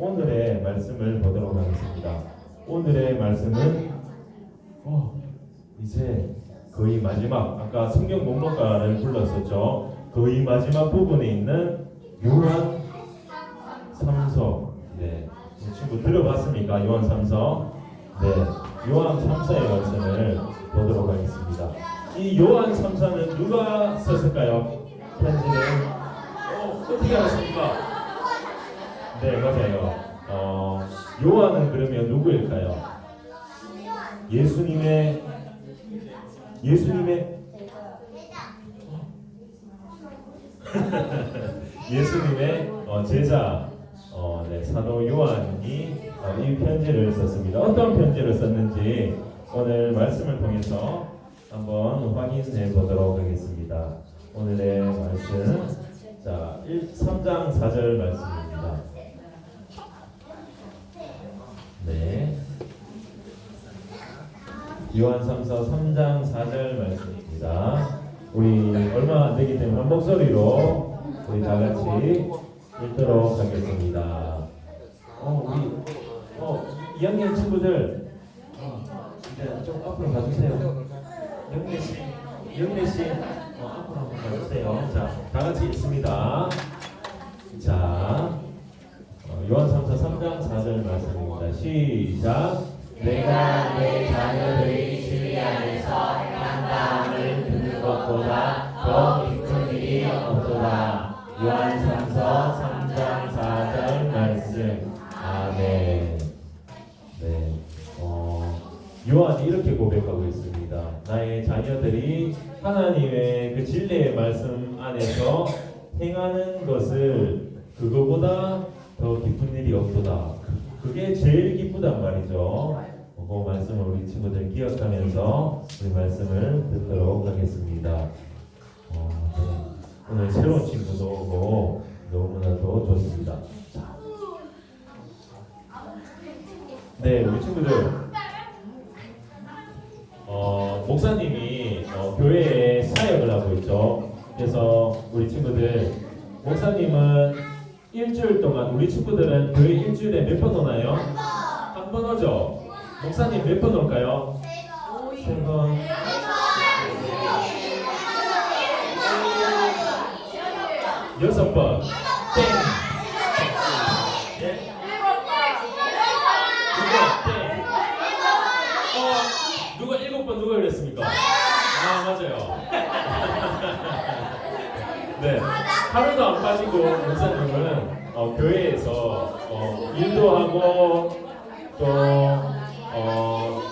오늘의 말씀을 보도록 하겠습니다. 오늘의 말씀은 어, 이제 거의 마지막 아까 성경 목록가를 불렀었죠. 거의 마지막 부분에 있는 요한 3서. 네, 이 친구 들어봤습니까? 요한 3서. 네, 요한 3서의 말씀을 보도록 하겠습니다. 이 요한 3서는 누가 썼을까요? 편지를 어, 어떻게 알았습니까? 네, 맞아요. 어, 요한은 그러면 누구일까요? 예수님의 예수님의 예수님의 어, 제자 어, 네, 사도 요한이 어, 이 편지를 썼습니다. 어떤 편지를 썼는지 오늘 말씀을 통해서 한번 확인해 보도록 하겠습니다. 오늘의 말씀 자 1, 3장 4절 말씀입니다. 네. 요한 3서 3장 4절 말씀입니다. 우리 얼마 안 되기 때문에 한 목소리로 우리 다 같이 읽도록 하겠습니다. 어, 우리 어, 2학년 친구들 어, 좀 앞으로 가주세요. 영래 씨, 영래 씨, 어, 앞으로 한번 가주세요. 자, 다 같이 읽습니다. 자, 어, 요한 3서 3장 4절 말씀입니다. 시작. 내가 내 자녀들이 주의 안에서 행한다함을 듣는 것보다 더 기쁜 일이 없도다. 요한 3서 3장 4절 말씀. 아멘. 네. 어, 요한이 이렇게 고백하고 있습니다. 나의 자녀들이 하나님의 그 진리의 말씀 안에서 행하는 것을 그거보다 더 기쁜 일이 없도다. 그- 그게 제일 기쁘단 말이죠. 그 말씀을 우리 친구들 기억하면서 우리 말씀을 듣도록 하겠습니다. 어, 네. 오늘 새로운 친구도 오고 너무나도 좋습니다. 자. 네, 우리 친구들. 어, 목사님이 어, 교회에 사역을 하고 있죠. 그래서 우리 친구들, 목사님은 일주일 동안 우리 친구들은 교회 일주일에 몇 번 오나요? 한 번 오죠. 목사님 몇 번 올까요? 세 번. 여섯 번. 땡. 예? 누가 땡. 어, 누가 일곱 번 누가 그랬습니까? 아 맞아요. 네, 하루도 안 빠지고 목사님은 어, 교회에서 어, 일도 하고 또 어,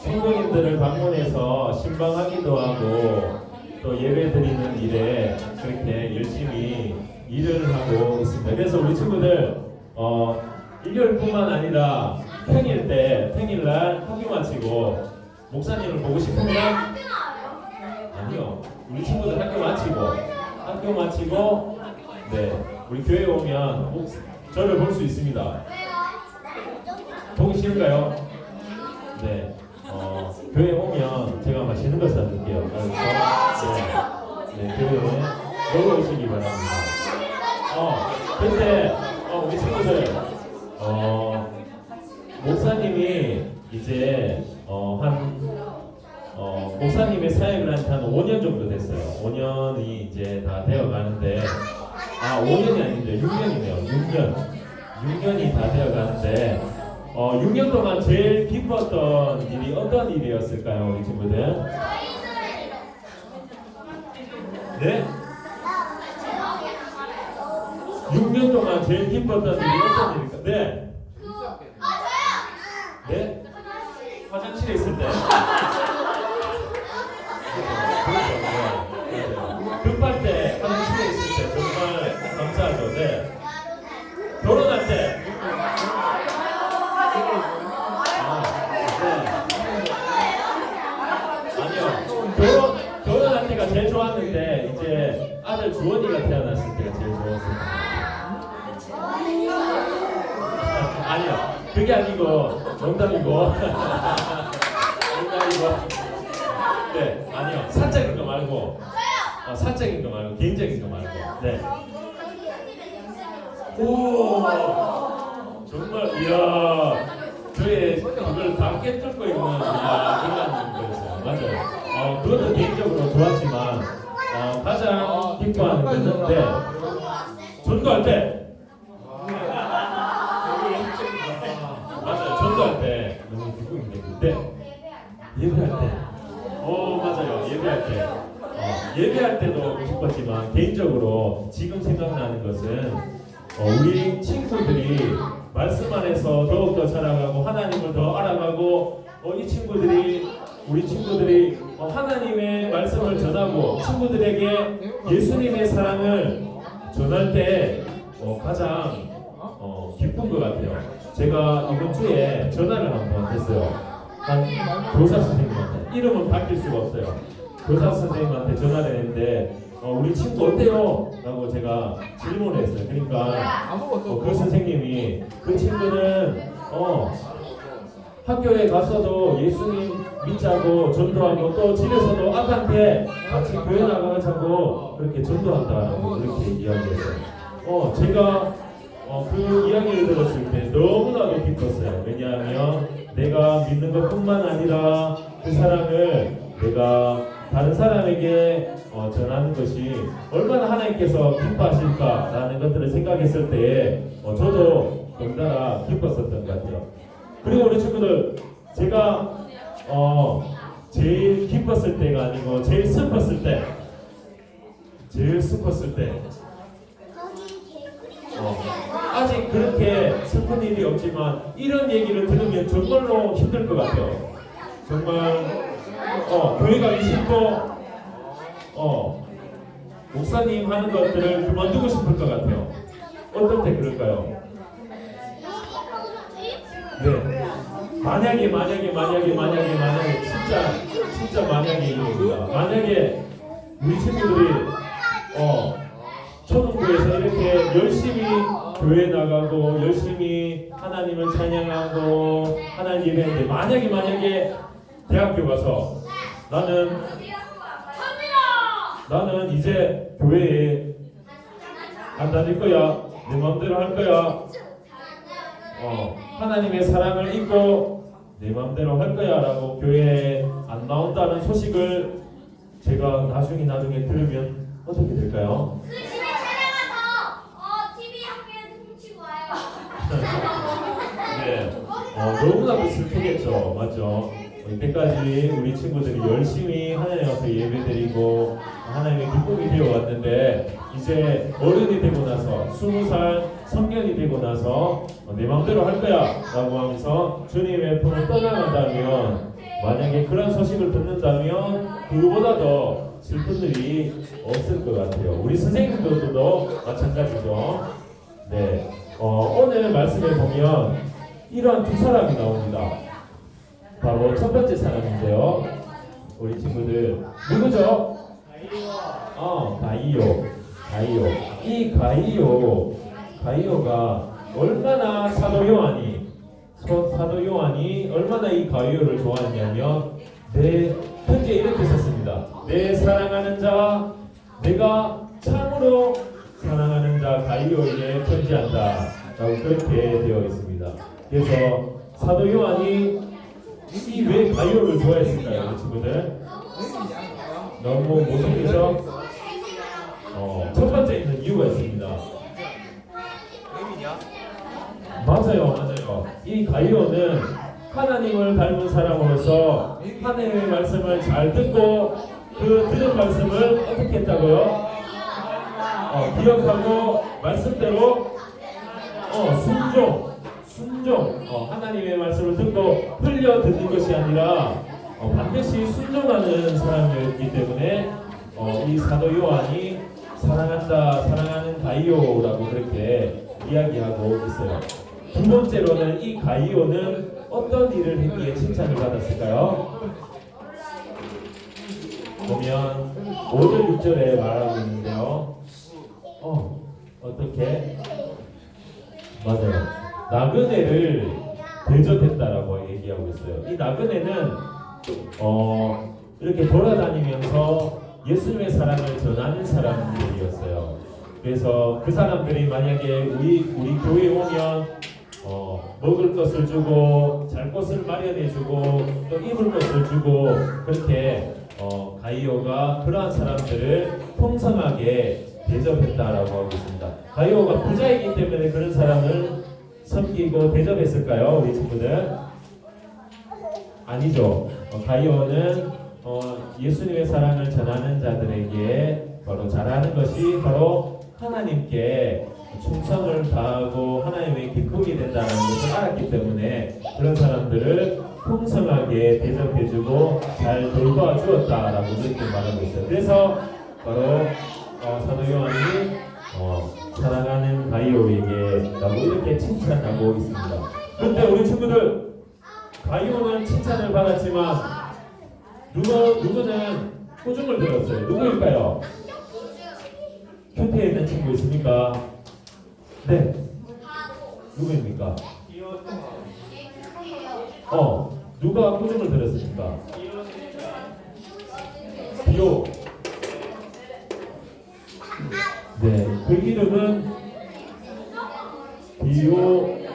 성도님들을 방문해서 신방하기도 하고 또 예배 드리는 일에 그렇게 열심히 일을 하고 있습니다. 그래서 우리 친구들 어, 일요일뿐만 아니라 평일 때 평일날 학교 마치고 목사님을 보고 싶으면 아니요. 우리 친구들 학교 마치고 학교 마치고 네 우리 교회 오면 목, 저를 볼 수 있습니다. 싫은가요? 네. 어, 교회 오면 제가 맛있는 거 사줄게요. 알았죠? 네. 네, 교회에 놀러 오시기 바랍니다. 어, 근데 어, 우리 친구들 어, 목사님이 이제 어, 한 어, 목사님의 사역을 한, 한 5년 정도 됐어요. 5년이 이제 다 되어 가는데, 아, 5년이 아닌데, 6년이네요. 6년. 6년이 다 되어 가는데, 어, 6년 동안 제일 기뻤던 일이 어떤 일이었을까요, 우리 친구들? 네? 6년 동안 제일 기뻤던 일이 어떤 일일까? 네? 네? 급할 때 화장실에 있을 때 정말 감사하죠. 네. 결혼할 때. 아, 네. 아니요. 결혼 결혼할 때가 제일 좋았는데 이제 아들 주원이가 태어났을 때가 제일 좋았어요. 아니요. 그게 아니고 농담이고. 농담이고. 네, 아니요. 사적인 거 말고. 어, 사적인 거 말고 개인적인 거 말고. 네. 오. 이야, 저의 그걸 다 깨뚫고 있는 이야, 그런 거였어요. 맞아요. 어, 그것도 개인적으로 좋았지만 어, 가장 기뻐하는 것인데 전도할 때 맞아요. 전도할 때 너무 되는데 예배할 때, 어 맞아요. 예배할 때, 어, 예배할 때도 기뻤지만 개인적으로 지금 생각나는 것은 어, 우리 친구들이 말씀 안에서 더욱더 자라가고 하나님을 더 알아가고 어, 이 친구들이 우리 친구들이 어, 하나님의 말씀을 전하고 친구들에게 예수님의 사랑을 전할 때 어, 가장 어, 기쁜 것 같아요. 제가 이번 주에 전화를 한 번 했어요. 한 교사 선생님한테 이름은 바뀔 수가 없어요. 교사 선생님한테 전화를 했는데 어, 우리 친구 어때요? 라고 제가 질문을 했어요. 그러니까 어, 그 선생님이 그 친구는 어, 학교에 가서도 예수님 믿자고 전도하고 또 집에서도 아빠한테 같이 교회 나가자고 그렇게 전도한다고 그렇게 이야기했어요. 어, 제가 어, 그 이야기를 들었을 때 너무나도 기뻤어요. 왜냐하면 내가 믿는 것뿐만 아니라 그 사랑을 내가 다른 사람에게 어, 전하는 것이 얼마나 하나님께서 기뻐하실까라는 것들을 생각했을 때 어, 저도 덩달아 기뻤었던 것 같아요. 그리고 우리 친구들 제가 어, 제일 기뻤을 때가 아니고 제일 슬펐을 때 제일 슬펐을 때 어, 아직 그렇게 슬픈 일이 없지만 이런 얘기를 들으면 정말로 힘들 것 같아요. 정말 어, 교회 가기 싫고 어, 목사님 하는 것들을 그만두고 싶을 것 같아요. 어떨 때 그럴까요? 네. 만약에 만약에 만약에 만약에 만약에 진짜 진짜 만약에 이겁니다. 만약에 우리 친구들이 어 초등부에서 이렇게 열심히 교회 나가고 열심히 하나님을 찬양하고 하나님 예배하는데 만약에 만약에 대학교 가서 나는 나는 이제 교회에 안 다닐 거야 내 마음대로 할 거야 어, 하나님의 사랑을 잊고 내 마음대로 할 거야라고 교회에 안 나온다는 소식을 제가 나중에 나중에 들으면 어떻게 될까요? 그 집에 찾아가서 어 TV 학교에 훔치고 와요. 네, 어, 너무나도 슬프겠죠, 맞죠? 어, 이때까지 우리 친구들이 열심히 하나님 앞에 예배드리고 하나님의 기쁨이 되어 왔는데 이제 어른이 되고 나서 스무 살 성년이 되고 나서 어, 내 마음대로 할 거야 라고 하면서 주님의 품을 떠나간다면 만약에 그런 소식을 듣는다면 그보다 더 슬픈 일이 없을 것 같아요. 우리 선생님들도 마찬가지죠. 네, 어, 오늘 말씀에 보면 이러한 두 사람이 나옵니다. 바로 첫 번째 사람인데요. 우리 친구들 누구죠? 어, 가이오. 가이오. 이 가이오. 가이오가 얼마나 사도 요한이 서- 사도 요한이 얼마나 이 가이오를 좋아했냐면 내 편지에 이렇게 썼습니다. 내 사랑하는 자, 내가 참으로 사랑하는 자 가이오에게 편지한다. 라고 그렇게 되어 있습니다. 그래서 사도 요한이 좋아했을까요, 친구들? 너무 못생겨서 어, 첫 번째 있는 이유가 있습니다. 맞아요, 맞아요. 이 가이오는 하나님을 닮은 사람으로서 하나님의 말씀을 잘 듣고 그 들은 말씀을 어떻게 했다고요? 어, 기억하고 말씀대로 어, 순종, 순종, 어, 하나님의 말씀을 듣고 흘려 듣는 것이 아니라 어, 반드시 순종하는 사람이었기 때문에 어, 이 사도 요한이 사랑한다, 사랑하는 가이오라고 그렇게 이야기하고 있어요. 두 번째로는 이 가이오는 어떤 일을 했기에 칭찬을 받았을까요? 보면 5절 6절에 말하고 있는데요. 어, 어떻게? 맞아요. 나그네를 대접했다라고 얘기하고 있어요. 이 나그네는 어, 이렇게 돌아다니면서 예수님의 사랑을 전하는 사람들이었어요. 그래서 그 사람들이 만약에 우리 우리 교회에 오면 어, 먹을 것을 주고 잘 곳을 마련해 주고 또 입을 것을 주고 그렇게 어, 가이오가 그러한 사람들을 풍성하게 대접했다라고 하고 있습니다. 가이오가 부자이기 때문에 그런 사람을 섬기고 대접했을까요, 우리 친구들? 아니죠. 어, 가이오는 어, 예수님의 사랑을 전하는 자들에게 바로 잘하는 것이 바로 하나님께 충성을 다하고 하나님의 기쁨이 된다는 것을 알았기 때문에 그런 사람들을 풍성하게 대접해주고 잘 돌봐 주었다라고 그렇게 말하고 있어요. 그래서 바로 어, 사도 요한이 어, 사랑하는 가이오에게 라고 이렇게 칭찬하고 있습니다. 그런데 우리 친구들 가이오는 칭찬을 받았지만 누구 누구는 꾸중을 들었어요. 누구일까요? 곁에 있는 친구 있습니까? 네, 누구입니까? 어, 누가 꾸중을 들었습니까? 디오. 네, 그 이름은 어,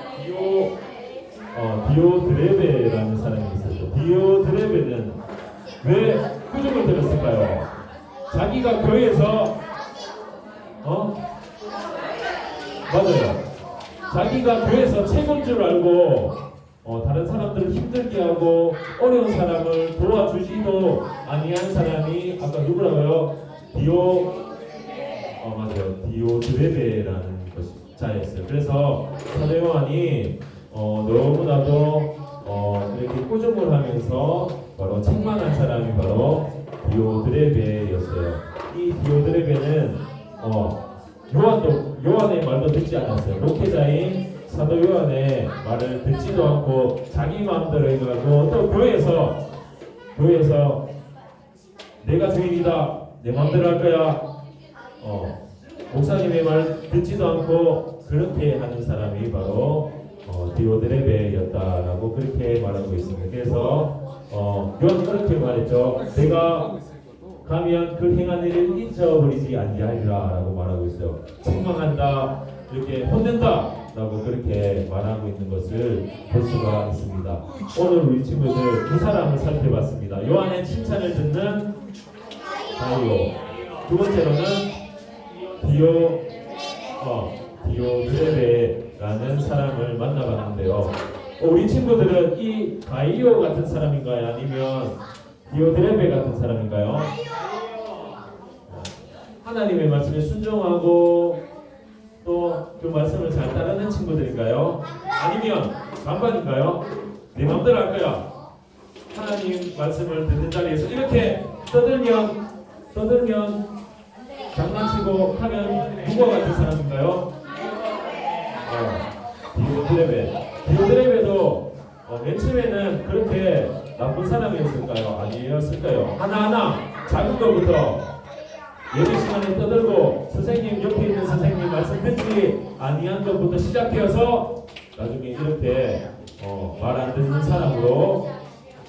디오 드레베라는 사람이 있었죠. 디오 드레베는 왜 꾸중을 들었을까요? 자기가 교회에서 어 맞아요. 자기가 교회에서 최고인 줄 알고 어, 다른 사람들을 힘들게 하고 어려운 사람을 도와주지도 아니한 사람이 아까 누구라고요? 디오 어 맞아요. 디오 드레베라는 것이 자였어요. 그래서 사도 요한이 어, 너무나도 어, 이렇게 꾸중을 하면서 바로 책망한 사람이 바로 디오드레베였어요. 이 디오드레베는 어, 요한도 요한의 말도 듣지 않았어요. 목회자인 사도 요한의 말을 듣지도 않고 자기 마음대로 해가지고 또 교회에서 교회에서 내가 주인이다 내 마음대로 할 거야 어, 목사님의 말 듣지도 않고 그렇게 하는 사람이 바로 어, 디오드레베였다라고 그렇게 말하고 있습니다. 그래서 어, 요한 그렇게 말했죠. 내가 가면 그 행한 일을 잊어버리지 아니하리라라고 말하고 있어요. 책망한다, 이렇게 혼낸다라고 그렇게 말하고 있는 것을 볼 수가 있습니다. 오늘 우리 친구들 두 사람을 살펴봤습니다. 요한의 칭찬을 듣는 가이오. 두 번째로는 디오 어, 디오드레베 라는 사람을 만나봤는데요. 어, 우리 친구들은 이 가이오 같은 사람인가요? 아니면 디오드레베 같은 사람인가요? 하나님의 말씀에 순종하고 또 그 말씀을 잘 따르는 친구들인가요? 아니면 반반인가요? 내 마음대로 할 거야. 하나님 말씀을 듣는 자리에서 이렇게 떠들면 떠들면 장난치고 하면 누구와 같은 사람인가요? 어, 디오드레베. 디오드레베도 어, 맨 처음에는 그렇게 나쁜 사람이었을까요? 아니었을까요? 하나하나 작은 것부터 예배 시간에 떠들고 선생님 옆에 있는 선생님 말씀 듣지 아니한 것부터 시작해서 나중에 이렇게 어, 말안 듣는 사람으로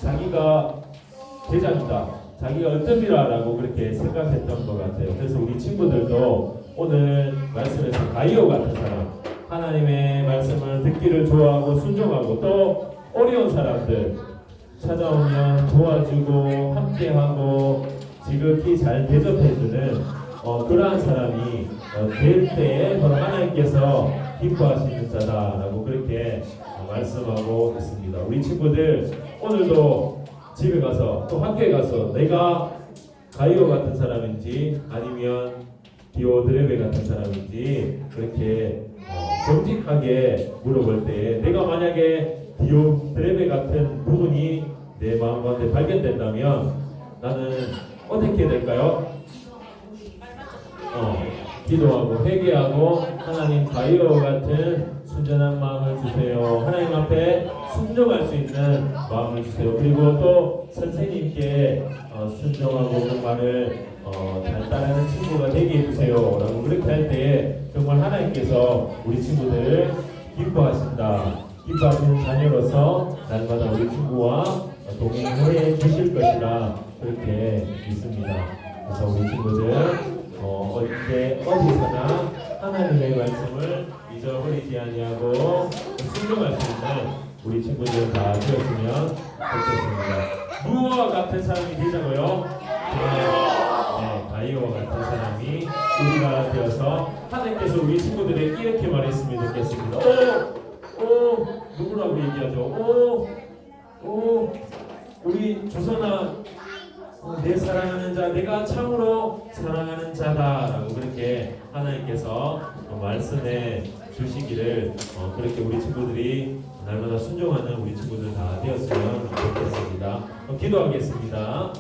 자기가 대장이다. 자기가 어뜸이라라고 그렇게 생각했던 것 같아요. 그래서 우리 친구들도 오늘 말씀에서 가이오 같은 사람, 하나님의 말씀을 듣기를 좋아하고 순종하고 또 어려운 사람들 찾아오면 도와주고 함께하고 지극히 잘 대접해주는 어, 그러한 사람이 어, 될 때에 바로 하나님께서 기뻐하시는 자다라고 그렇게 어, 말씀하고 있습니다. 우리 친구들 오늘도 집에 가서 또 학교에 가서 내가 가이오 같은 사람인지 아니면 디오드레베 같은 사람인지 그렇게 어, 정직하게 물어볼 때 내가 만약에 디오드레베 같은 부분이 내 마음 가운데 발견된다면 나는 어떻게 될까요? 어, 기도하고 회개하고 하나님 가이오 같은 순전한 마음을 주세요. 하나님 앞에 순종할 수 있는 마음을 주세요. 그리고 또 선생님께 어, 순종하고 그 말을 어, 잘 따르는 친구가 되게 해주세요. 라고 그렇게 할 때에 정말 하나님께서 우리 친구들을 기뻐하신다. 기뻐하시는 자녀로서 날마다 우리 친구와 동행해 주실 것이라 그렇게 믿습니다. 그래서 우리 친구들 어, 언제 어디서나 하나님의 말씀을 잊어버리지 아니하고 순종할 수 있는 우리 친구들 다 되었으면 좋겠습니다. 무와 같은 사람이 되자고요. 네, 네, 가이오와 같은 사람이 우리가 되어서 하나님께서 우리 친구들에게 이렇게 말했으면 좋겠습니다. 오, 오, 누구라고 얘기하죠? 오, 오, 우리 조선아 어, 내 사랑하는 자, 내가 참으로 사랑하는 자다라고 그렇게 하나님께서 어, 말씀해 주시기를 어, 그렇게 우리 친구들이 날마다 순종하는 우리 친구들 다 되었으면 좋겠습니다. 어, 기도하겠습니다.